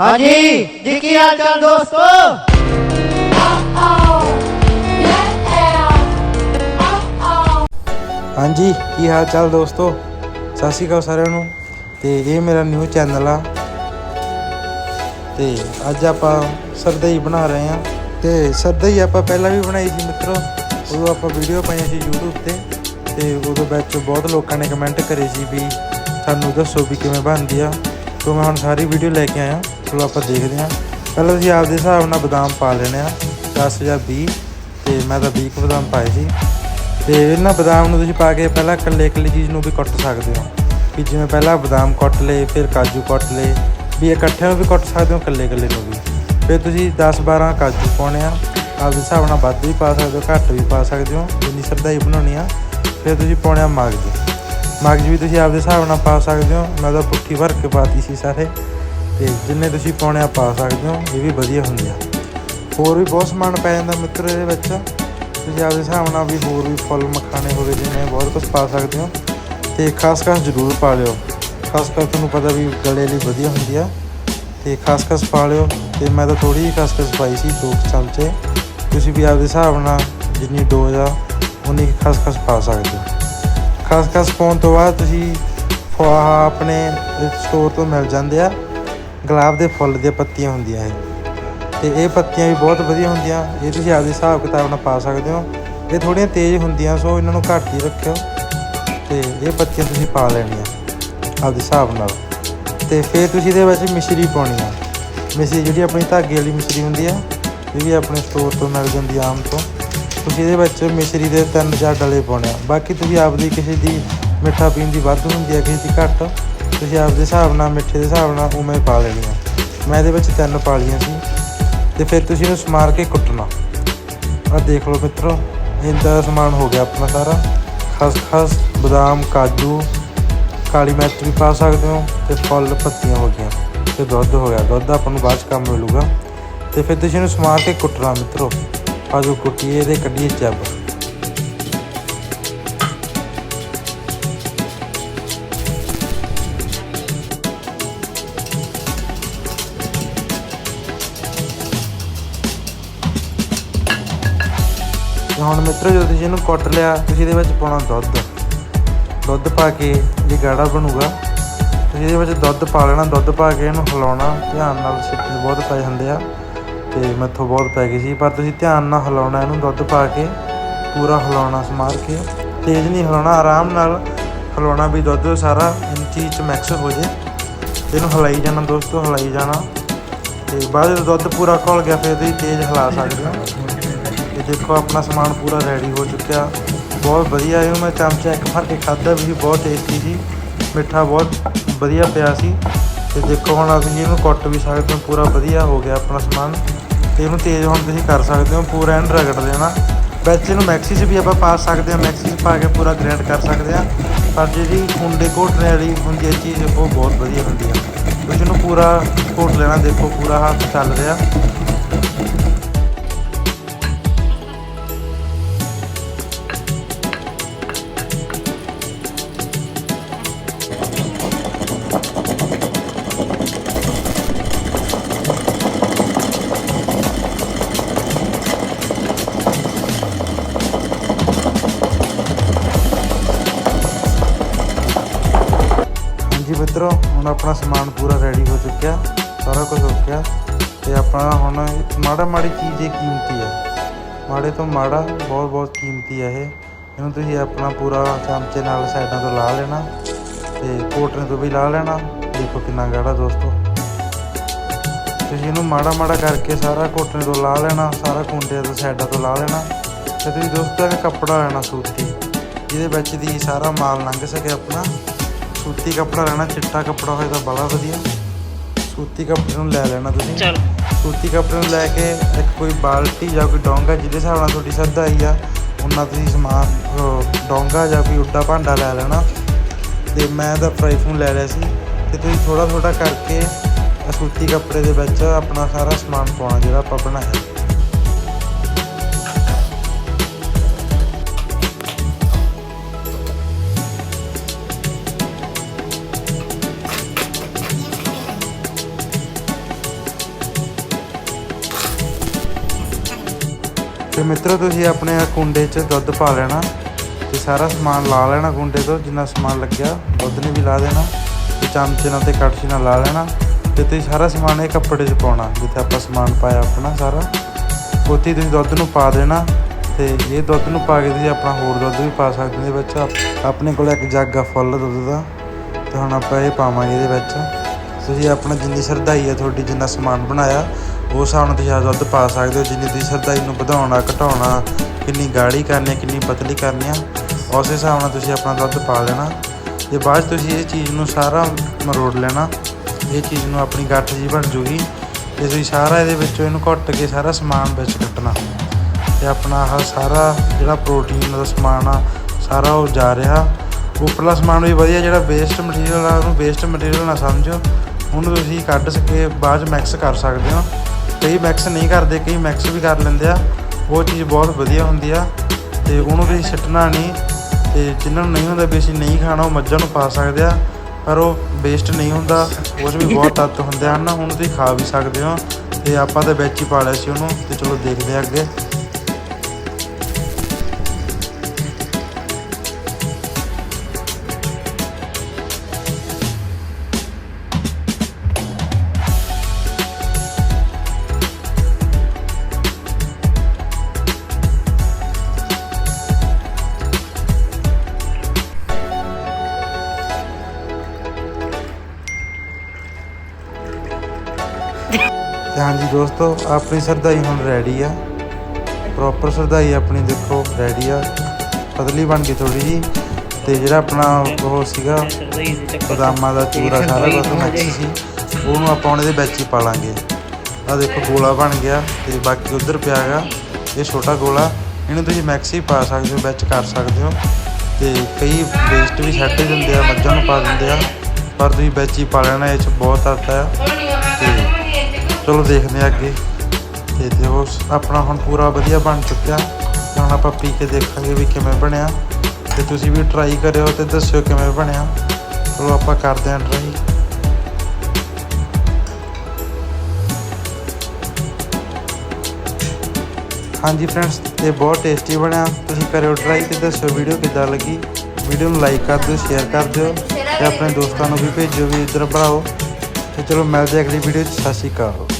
ਹਾਂਜੀ, ਜੀ ਕੀ ਹਾਲ ਚਾਲ ਦੋਸਤੋ? ਹਾਂਜੀ, ਕੀ ਹਾਲ ਚਾਲ ਦੋਸਤੋ? ਸਤਿ ਸ਼੍ਰੀ ਅਕਾਲ ਸਾਰਿਆਂ ਨੂੰ। ਤੇ ਇਹ ਮੇਰਾ ਨਿਊ ਚੈਨਲ ਆ। ਤੇ ਅੱਜ ਆਪਾਂ ਸਰਦਈ ਬਣਾ ਰਹੇ ਆ ਤੇ ਸਰਦਈ ਆਪਾਂ ਪਹਿਲਾਂ ਵੀ ਬਣਾਈ ਸੀ ਮਿੱਤਰੋ। ਉਦੋਂ ਆਪਾਂ ਵੀਡੀਓ ਪਾਈਆਂ ਸੀ YouTube ਤੇ। ਤੇ ਉਦੋਂ ਵਿੱਚ ਬਹੁਤ ਲੋਕਾਂ ਨੇ ਕਮੈਂਟ ਕਰੇ ਸੀ ਵੀ ਸਾਨੂੰ ਦੱਸੋ ਵੀ ਕਿਵੇਂ ਬਣਦੀ ਆ। ਤੋਂ ਮੈਂ ਹੁਣ ਸਾਰੀ ਵੀਡੀਓ ਲੈ ਕੇ ਆਇਆ। ਚਲੋ ਆਪਾਂ ਦੇਖਦੇ ਹਾਂ। ਪਹਿਲਾਂ ਤੁਸੀਂ ਆਪਦੇ ਹਿਸਾਬ ਨਾਲ ਬਦਾਮ ਪਾ ਲੈਣੇ ਆ 10 ਜਾਂ 20 ਤੇ ਮੈਂ ਤਾਂ 20 ਕੁ ਬਦਾਮ ਪਾਏ ਸੀ। ਤੇ ਇਹਨਾਂ ਬਦਾਮ ਨੂੰ ਤੁਸੀਂ ਪਾ ਕੇ ਪਹਿਲਾਂ ਇਕੱਲੇ ਇਕੱਲੀ ਚੀਜ਼ ਨੂੰ ਵੀ ਕੱਟ ਸਕਦੇ ਹੋ। ਵੀ ਜਿਵੇਂ ਪਹਿਲਾਂ ਬਦਾਮ ਕੱਟ ਲਏ, ਫਿਰ ਕਾਜੂ ਕੱਟ ਲਏ, ਵੀ ਇਕੱਠਿਆਂ ਨੂੰ ਵੀ ਕੱਟ ਸਕਦੇ ਹੋ, ਇਕੱਲੇ ਇਕੱਲੇ ਨੂੰ ਵੀ। ਫਿਰ ਤੁਸੀਂ 10 12 ਕਾਜੂ ਪਾਉਣੇ ਆ, ਆਪਦੇ ਹਿਸਾਬ ਨਾਲ ਵੱਧ ਵੀ ਪਾ ਸਕਦੇ ਹੋ, ਘੱਟ ਵੀ ਪਾ ਸਕਦੇ ਹੋ, ਜਿੰਨੀ ਸਰਦਾਈ ਬਣਾਉਣੀ ਆ, ਫਿਰ ਤੁਸੀਂ ਪਾਉਣੇ ਆ ਮਗਜ। ਮਗਜ ਵੀ ਤੁਸੀਂ ਆਪਦੇ ਹਿਸਾਬ ਨਾਲ ਪਾ ਸਕਦੇ ਹੋ। ਮੈਂ ਤਾਂ ਪੁੱਠੀ ਭਰ ਕੇ ਪਾਤੀ ਸੀ ਸਾਰੇ। ਤੇ ਜਿੰਨੇ ਤੁਸੀਂ ਪਾਉਣੇ ਆ ਪਾ ਸਕਦੇ ਹੋ, ਇਹ ਵੀ ਵਧੀਆ ਹੁੰਦੇ ਆ। ਹੋਰ ਵੀ ਬਹੁਤ ਸਮਾਨ ਪੈ ਜਾਂਦਾ ਮਿੱਤਰ ਇਹਦੇ ਵਿੱਚ। ਤੁਸੀਂ ਆਪਦੇ ਹਿਸਾਬ ਨਾਲ ਵੀ ਹੋਰ ਵੀ ਫੁੱਲ, ਮਖਾਣੇ ਹੋਵੇ ਜਿਵੇਂ ਬਹੁਤ ਕੁਝ ਪਾ ਸਕਦੇ ਹੋ। ਤੇ ਖਾਸ ਜ਼ਰੂਰ ਪਾ ਲਿਓ। ਖ਼ਾਸ ਕਰ ਤੁਹਾਨੂੰ ਪਤਾ ਵੀ ਗਲੇ ਲਈ ਵਧੀਆ ਹੁੰਦੀ ਆ। ਤੇ ਖਸਖਸ ਪਾ ਲਿਓ। ਤੇ ਮੈਂ ਤਾਂ ਥੋੜੀ ਜਿਹੀ ਖਸਖਸ ਪਾਈ ਸੀ, ਦੋ ਕੁ ਚਮਚੇ ਤੁਸੀਂ ਵੀ ਆਪਦੇ ਹਿਸਾਬ ਨਾਲ ਜਿੰਨੀ ਡੋਜ਼ ਆ ਉਨੀ ਕੁ ਖਸਖਸ ਪਾ ਸਕਦੇ ਹੋ। ਖਾਸ ਖਸਖਸ ਪਾਉਣ ਤੋਂ ਬਾਅਦ ਤੁਸੀਂ ਫ- ਆਪਣੇ ਸਟੋਰ ਤੋਂ ਮਿਲ ਜਾਂਦੇ ਆ। ਗੁਲਾਬ ਦੇ ਫੁੱਲ ਦੀਆਂ ਪੱਤੀਆਂ ਹੁੰਦੀਆਂ ਹੈ ਤੇ ਇਹ ਪੱਤੀਆਂ ਵੀ ਬਹੁਤ ਵਧੀਆ ਹੁੰਦੀਆਂ। ਇਹ ਤੁਸੀਂ ਆਪਦੇ ਹਿਸਾਬ ਕਿਤਾਬ ਨਾਲ ਪਾ ਸਕਦੇ ਹੋ। ਇਹ ਥੋੜੀਆਂ ਤੇਜ਼ ਹੁੰਦੀਆਂ, ਸੋ ਇਹਨਾਂ ਨੂੰ ਘੱਟ ਹੀ ਰੱਖਿਓ। ਤੇ ਇਹ ਪੱਤੀਆਂ ਤੁਸੀਂ ਪਾ ਲੈਣੀਆਂ ਆਪਦੇ ਹਿਸਾਬ ਨਾਲ। ਤੇ ਫਿਰ ਤੁਸੀਂ ਇਹਦੇ ਵਿੱਚ ਮਿਸ਼ਰੀ ਪਾਉਣੀ ਆ। ਮਿਸ਼ਰੀ ਜਿਹੜੀ ਆਪਣੀ ਧਾਗੇ ਵਾਲੀ ਮਿਸ਼ਰੀ ਹੁੰਦੀ ਆ, ਇਹ ਵੀ ਆਪਣੇ ਸਟੋਰ ਤੋਂ ਮਿਲ ਜਾਂਦੀ ਆਮ ਤੋਂ। ਤੁਸੀਂ ਇਹਦੇ ਵਿੱਚ ਮਿਸ਼ਰੀ ਦੇ ਤਿੰਨ ਚਾਰ ਡਲੇ ਪਾਉਣੇ ਆ। ਬਾਕੀ ਤੁਸੀਂ ਆਪਦੀ ਕਿਸੇ ਦੀ ਮਿੱਠਾ ਪੀਣ ਦੀ ਵੱਧ ਹੁੰਦੀ ਆ, ਕਿਸੇ ਦੀ ਘੱਟ। ਤੁਸੀਂ ਆਪਦੇ ਹਿਸਾਬ ਨਾਲ, ਮਿੱਠੇ ਦੇ ਹਿਸਾਬ ਨਾਲ ਉਵੇਂ ਪਾ ਲੈਣੀਆਂ। ਮੈਂ ਇਹਦੇ ਵਿੱਚ ਤਿੰਨ ਪਾ ਲਈਆਂ ਸੀ। ਤੇ ਫਿਰ ਤੁਸੀਂ ਇਹਨੂੰ ਸਮਾਰ ਕੇ ਕੁੱਟਣਾ। ਆ ਦੇਖ ਲਓ ਮਿੱਤਰੋ ਇੰਦਾ ਸਮਾਨ ਹੋ ਗਿਆ ਆਪਣਾ ਸਾਰਾ। ਖਸਖਸ ਬਦਾਮ, ਕਾਜੂ, ਕਾਲੀ ਮਿਰਚ ਵੀ ਪਾ ਸਕਦੇ ਹੋ ਤੇ ਫਲ ਪੱਤੀਆਂ ਹੋ ਗਈਆਂ। ਤੇ ਦੁੱਧ ਹੋ ਗਿਆ। ਦੁੱਧ ਆਪਾਂ ਨੂੰ ਬਾਅਦ ਚ ਕੰਮ ਮਿਲੂਗਾ। ਤੇ ਫਿਰ ਤੁਸੀਂ ਇਹਨੂੰ ਸਮਾਰ ਕੇ ਕੁੱਟਣਾ ਮਿੱਤਰੋ। ਆਜੋ ਕੁੱਟੀਏ, ਇਹਦੇ ਕੱਢੀਏ ਚੱਬ। ਹੁਣ ਮਿੱਤਰੋ ਜਦੋਂ ਤੁਸੀਂ ਇਹਨੂੰ ਕੁੱਟ ਲਿਆ, ਤੁਸੀਂ ਇਹਦੇ ਵਿੱਚ ਪਾਉਣਾ ਦੁੱਧ। ਦੁੱਧ ਪਾ ਕੇ ਇਹ ਗਾੜਾ ਬਣੂਗਾ, ਤੁਸੀਂ ਇਹਦੇ ਵਿੱਚ ਦੁੱਧ ਪਾ ਲੈਣਾ, ਦੁੱਧ ਪਾ ਕੇ ਇਹਨੂੰ ਹਿਲਾਉਣਾ, ਧਿਆਨ ਨਾਲ ਸਿੱਟੇ ਬਹੁਤ ਪੈ ਜਾਂਦੇ ਆ, ਤੇ ਮੈਥੋਂ ਬਹੁਤ ਪੈ ਗਈ ਸੀ, ਪਰ ਤੁਸੀਂ ਧਿਆਨ ਨਾਲ ਹਿਲਾਉਣਾ, ਇਹਨੂੰ ਦੁੱਧ ਪਾ ਕੇ ਪੂਰਾ ਹਿਲਾਉਣਾ, ਸਮਾਰ ਕੇ ਤੇਜ਼ ਨਹੀਂ ਹਿਲਾਉਣਾ, ਆਰਾਮ ਨਾਲ ਹਿਲਾਉਣਾ ਵੀ ਦੁੱਧ ਸਾਰਾ ਇਨ ਚ ਮਿਕਸ ਹੋ ਜੇ। ਤੇ ਇਹਨੂੰ ਹਿਲਾਈ ਜਾਣਾ ਦੋਸਤੋ, ਹਿਲਾਈ ਜਾਣਾ, ਤੇ ਬਾਅਦ ਜਦੋਂ ਦੁੱਧ ਪੂਰਾ ਘੁਲ ਗਿਆ, ਫਿਰ ਤੁਸੀਂ ਤੇਜ਼ ਹਿਲਾ ਸਕਦੇ ਹੋ। ਇਹ ਦੇਖੋ ਆਪਣਾ ਸਮਾਨ ਪੂਰਾ ਰੈਡੀ ਹੋ ਚੁੱਕਿਆ। ਬਹੁਤ ਵਧੀਆ ਇਹਨੂੰ ਮੈਂ ਚਮਚਾ ਇੱਕ ਭਰ ਕੇ ਖਾਧਾ ਵੀ ਸੀ, ਬਹੁਤ ਟੇਸਟੀ ਸੀ। ਮਿੱਠਾ ਬਹੁਤ ਵਧੀਆ ਪਿਆ ਸੀ। ਤੇ ਦੇਖੋ ਹੁਣ ਅਸੀਂ ਇਹਨੂੰ ਕੁੱਟ ਵੀ ਸਕਦੇ ਹਾਂ ਪੂਰਾ ਵਧੀਆ ਹੋ ਗਿਆ ਆਪਣਾ ਸਮਾਨ। ਤੇ ਇਹਨੂੰ ਤੇਜ਼ ਹੁਣ ਤੁਸੀਂ ਕਰ ਸਕਦੇ ਹੋ ਪੂਰਾ ਐਂਡ ਰਗੜ ਲੈਣਾ ਵਿੱਚ ਇਹਨੂੰ ਮੈਕਸੀ 'ਚ ਵੀ ਆਪਾਂ ਪਾ ਸਕਦੇ ਹਾਂ ਮੈਕਸੀ 'ਚ ਪਾ ਕੇ ਪੂਰਾ ਗ੍ਰੈਂਡ ਕਰ ਸਕਦੇ ਹਾਂ। ਪਰ ਜਿਹੜੀ ਖੁੰਡੇ ਘੋਟਣੇ ਵਾਲੀ ਹੁੰਦੀ ਹੈ ਚੀਜ਼ ਉਹ ਬਹੁਤ ਵਧੀਆ ਹੁੰਦੀ ਹੈ। ਤੁਸੀਂ ਇਹਨੂੰ ਪੂਰਾ ਘੋਟ ਲੈਣਾ ਦੇਖੋ ਪੂਰਾ ਹੱਥ ਚੱਲ ਰਿਹਾ। ਹਾਂਜੀ ਮਿੱਤਰੋ, ਹੁਣ ਆਪਣਾ ਸਮਾਨ ਪੂਰਾ ਰੈਡੀ ਹੋ ਚੁੱਕਿਆ, ਸਾਰਾ ਕੁਝ ਹੋ ਗਿਆ ਤੇ ਆਪਣਾ ਹੁਣ ਮਾੜਾ ਮਾੜੀ ਚੀਜ਼ ਇਹ ਕੀਮਤੀ ਹੈ ਮਾੜੇ ਤੋਂ ਮਾੜਾ ਬਹੁਤ ਬਹੁਤ ਕੀਮਤੀ ਹੈ ਇਹ। ਇਹਨੂੰ ਤੁਸੀਂ ਆਪਣਾ ਪੂਰਾ ਚਮਚੇ ਨਾਲ ਸਾਈਡਾਂ ਤੋਂ ਲਾ ਲੈਣਾ ਤੇ ਕੋਟਨੇ ਤੋਂ ਵੀ ਲਾ ਲੈਣਾ। ਦੇਖੋ ਕਿੰਨਾ ਗਾੜਾ ਦੋਸਤੋ। ਤੁਸੀਂ ਇਹਨੂੰ ਮਾੜਾ ਮਾੜਾ ਕਰਕੇ ਸਾਰਾ ਕੋਟਨੇ ਤੋਂ ਲਾ ਲੈਣਾ, ਸਾਰਾ ਕੁੰਡੇ ਤੋਂ ਸਾਈਡਾਂ ਤੋਂ ਲਾ ਲੈਣਾ ਤੇ ਤੁਸੀਂ ਦੋਸਤੋ ਇੱਕ ਕੱਪੜਾ ਲੈਣਾ ਸੂਤੀ। ਜਿਹਦੇ ਵਿੱਚ ਦੀ ਸਾਰਾ ਮਾਲ ਲੰਘ ਸਕੇ ਆਪਣਾ। ਸੂਤੀ ਕੱਪੜਾ ਲੈਣਾ ਚਿੱਟਾ ਕੱਪੜਾ ਹੋਏ ਤਾਂ ਬੜਾ ਵਧੀਆ। ਸੂਤੀ ਕੱਪੜੇ ਨੂੰ ਲੈ ਲੈਣਾ ਤੁਸੀਂ। ਚਲ। ਸੂਤੀ ਕੱਪੜੇ ਨੂੰ ਲੈ ਕੇ ਇੱਕ ਕੋਈ ਬਾਲਟੀ ਜਾਂ ਕੋਈ ਡੋਂਗਾ ਜਿਹਦੇ ਹਿਸਾਬ ਨਾਲ ਤੁਹਾਡੀ ਸਰਦਾ ਆਈ ਆ ਉਹਨਾਂ ਤੁਸੀਂ ਸਮਾਨ ਡੋਂਗਾ ਜਾਂ ਕੋਈ ਉੱਡਾ ਭਾਂਡਾ ਲੈ ਲੈਣਾ। ਤੇ ਮੈਂ ਤਾਂ ਫਰਾਈ ਫੂਨ ਲੈ ਲਿਆ ਸੀ। ਤੇ ਤੁਸੀਂ ਥੋੜਾ ਥੋੜਾ ਕਰਕੇ ਸੂਤੀ ਕੱਪੜੇ ਦੇ ਵਿੱਚ ਆਪਣਾ ਸਾਰਾ ਸਮਾਨ ਪਾਉਣਾ ਜਿਹੜਾ ਆਪਾਂ ਬਣਾਇਆ। ਤੇ ਮਿੱਤਰੋ, ਤੁਸੀਂ ਆਪਣੇ ਆਹ ਕੁੰਡੇ 'ਚ ਦੁੱਧ ਪਾ ਲੈਣਾ ਤੇ ਸਾਰਾ ਸਮਾਨ ਲਾ ਲੈਣਾ ਕੁੰਡੇ ਤੋਂ, ਜਿੰਨਾ ਸਮਾਨ ਲੱਗਿਆ, ਦੁੱਧ ਨੇ ਵੀ ਲਾ ਦੇਣਾ ਤੇ ਚਮਚੇ ਨਾਲ ਤੇ ਕੜਛੀ ਨਾਲ ਲਾ ਲੈਣਾ ਤੇ ਤੁਸੀਂ ਸਾਰਾ ਸਮਾਨ ਇਹ ਕੱਪੜੇ 'ਚ ਪਾਉਣਾ, ਜਿੱਥੇ ਆਪਾਂ ਸਮਾਨ ਪਾਇਆ ਆਪਣਾ ਸਾਰਾ। ਉੱਥੇ ਹੀ ਤੁਸੀਂ ਦੁੱਧ ਨੂੰ ਪਾ ਦੇਣਾ ਤੇ ਇਹ ਦੁੱਧ ਨੂੰ ਪਾ ਕੇ ਤੁਸੀਂ ਆਪਣਾ ਹੋਰ ਦੁੱਧ ਵੀ ਪਾ ਸਕਦੇ ਹੋ ਇਹਦੇ ਵਿੱਚ। ਆਪਣੇ ਕੋਲ ਇੱਕ ਜੱਗ ਆ ਫੁੱਲ ਦੁੱਧ ਦਾ, ਤੇ ਹੁਣ ਆਪਾਂ ਇਹ ਪਾਵਾਂਗੇ ਇਹਦੇ ਵਿੱਚ। ਤੁਸੀਂ ਆਪਣਾ ਜਿੰਨੀ ਸਰਧਾਈ ਹੈ ਤੁਹਾਡੀ, ਜਿੰਨਾ ਸਮਾਨ ਬਣਾਇਆ ਉਸ ਹਿਸਾਬ ਨਾਲ ਤੁਸੀਂ ਆਹ ਦੁੱਧ ਪਾ ਸਕਦੇ ਹੋ ਜਿੰਨੀ ਤੁਸੀਂ ਸਰਦਾਈ ਨੂੰ ਵਧਾਉਣਾ ਘਟਾਉਣਾ ਕਿੰਨੀ ਗਾੜੀ ਕਰਨੀ ਹੈ, ਕਿੰਨੀ ਪਤਲੀ ਕਰਨੀ ਆ ਉਸ ਹਿਸਾਬ ਨਾਲ ਤੁਸੀਂ ਆਪਣਾ ਦੁੱਧ ਪਾ ਲੈਣਾ। ਤੇ ਬਾਅਦ 'ਚ ਤੁਸੀਂ ਇਹ ਚੀਜ਼ ਨੂੰ ਸਾਰਾ ਮਰੋੜ ਲੈਣਾ ਇਹ ਚੀਜ਼ ਨੂੰ ਆਪਣੀ ਗੱਠ ਜੀ ਬਣ ਜੂਗੀ ਤੇ ਤੁਸੀਂ ਸਾਰਾ ਇਹਦੇ ਵਿੱਚੋਂ ਇਹਨੂੰ ਘੁੱਟ ਕੇ ਸਾਰਾ ਸਮਾਨ ਵਿੱਚ ਕੱਟਣਾ। ਤੇ ਆਪਣਾ ਆਹ ਸਾਰਾ ਜਿਹੜਾ ਪ੍ਰੋਟੀਨ ਦਾ ਸਮਾਨ ਆ ਸਾਰਾ ਉਹ ਜਾ ਰਿਹਾ। ਉੱਪਰਲਾ ਸਮਾਨ ਵੀ ਵਧੀਆ ਜਿਹੜਾ ਵੇਸਟ ਮਟੀਰੀਅਲ ਆ ਉਹਨੂੰ ਵੇਸਟ ਮਟੀਰੀਅਲ ਨਾ ਸਮਝੋ। ਉਹਨੂੰ ਤੁਸੀਂ ਕੱਢ ਸਕੇ ਬਾਅਦ ਚ ਮਿਕਸ ਕਰ ਸਕਦੇ ਹੋ। ਕਈ ਮਿਕਸ ਨਹੀਂ ਕਰਦੇ, ਕਈ ਮਿਕਸ ਵੀ ਕਰ ਲੈਂਦੇ ਆ। ਉਹ ਚੀਜ਼ ਬਹੁਤ ਵਧੀਆ ਹੁੰਦੀ ਆ ਤੇ ਉਹਨੂੰ ਵੀ ਸਿੱਟਣਾ ਨਹੀਂ। ਤੇ ਜਿਨ੍ਹਾਂ ਨੂੰ ਨਹੀਂ ਹੁੰਦਾ ਵੀ ਅਸੀਂ ਨਹੀਂ ਖਾਣਾ, ਉਹ ਮੱਝਾਂ ਨੂੰ ਪਾ ਸਕਦੇ ਆ, ਪਰ ਉਹ ਵੇਸਟ ਨਹੀਂ ਹੁੰਦਾ। ਉਹ 'ਚ ਵੀ ਬਹੁਤ ਤੱਤ ਹੁੰਦੇ ਹਨ ਹੁਣ ਤੁਸੀਂ ਖਾ ਵੀ ਸਕਦੇ ਹੋ ਤੇ ਆਪਾਂ ਤਾਂ ਵਿੱਚ ਹੀ ਪਾ ਲਿਆ ਸੀ ਉਹਨੂੰ ਤੇ ਚਲੋ ਦੇਖਦੇ ਆ ਅੱਗੇ। ਤੇ ਹਾਂਜੀ ਦੋਸਤੋ ਆਪਣੀ ਸਰਦਾਈ ਹੁਣ ਰੈਡੀ ਆ। ਪ੍ਰੋਪਰ ਸਰਦਾਈ ਆਪਣੀ ਦੇਖੋ ਰੈਡੀ ਆ। ਪਤਲੀ ਬਣ ਗਈ ਥੋੜੀ ਜੀ ਤੇ ਜਿਹੜਾ ਆਪਣਾ ਉਹ ਸੀਗਾ ਬਦਾਮਾਂ ਦਾ ਚੂਰਾ ਸਾਰਾ ਕੁਝ ਮਿਕਸ ਸੀ। ਉਹਨੂੰ ਆਪਾਂ ਇਹਦੇ ਵਿੱਚ ਹੀ ਪਾ ਲਾਂਗੇ ਆ ਦੇਖੋ ਗੋਲਾ ਬਣ ਗਿਆ ਤੇ ਬਾਕੀ ਉਧਰ ਪਿਆ ਹੈਗਾ। ਇਹ ਛੋਟਾ ਗੋਲਾ। ਇਹਨੂੰ ਤੁਸੀਂ ਮਿਕਸ ਹੀ ਪਾ ਸਕਦੇ ਹੋ ਵਿੱਚ ਕਰ ਸਕਦੇ ਹੋ। ਤੇ ਕਈ ਵੇਸਟ ਵੀ ਛੱਡ ਦਿੰਦੇ ਆ ਮੱਝਾਂ ਨੂੰ ਪਾ ਦਿੰਦੇ ਆ। ਪਰ ਤੁਸੀਂ ਵਿੱਚ ਹੀ ਪਾ ਲੈਣਾ ਇਹ ਚ ਬਹੁਤ ਆਟਾ ਆ। ਚਲੋ ਦੇਖਦੇ ਆ ਅੱਗੇ। ਤੇ ਦੇਖੋ ਆਪਣਾ ਹੁਣ ਪੂਰਾ ਵਧੀਆ ਬਣ ਚੁੱਕਿਆ। ਤੇ ਹੁਣ ਆਪਾਂ ਪੀ ਕੇ ਦੇਖਾਂਗੇ ਵੀ ਕਿਵੇਂ ਬਣਿਆ। ਤੇ ਤੁਸੀਂ ਵੀ ਟਰਾਈ ਕਰਿਓ ਤੇ ਦੱਸਿਓ ਕਿਵੇਂ ਬਣਿਆ। ਚਲੋ ਆਪਾਂ ਕਰਦੇ ਹਾਂ ਟਰਾਈ ਹਾਂਜੀ ਫਰੈਂਡਸ ਇਹ ਬਹੁਤ ਟੇਸਟੀ ਬਣਿਆ। ਤੁਸੀਂ ਕਰਿਓ ਟਰਾਈ ਤੇ ਦੱਸਿਓ ਵੀਡੀਓ ਕਿੱਦਾਂ ਲੱਗੀ। ਵੀਡੀਓ ਨੂੰ ਲਾਈਕ ਕਰ ਦਿਓ ਸ਼ੇਅਰ ਕਰ ਦਿਓ। ਤੇ ਆਪਣੇ ਦੋਸਤਾਂ ਨੂੰ ਵੀ ਭੇਜਿਓ, ਵੀ ਇੱਧਰ ਬਣਾਓ। ਤੇ ਚਲੋ ਮਿਲਦੇ ਅਗਲੀ ਵੀਡੀਓ 'ਚ। ਸਤਿ ਸ਼੍ਰੀ ਅਕਾਲ।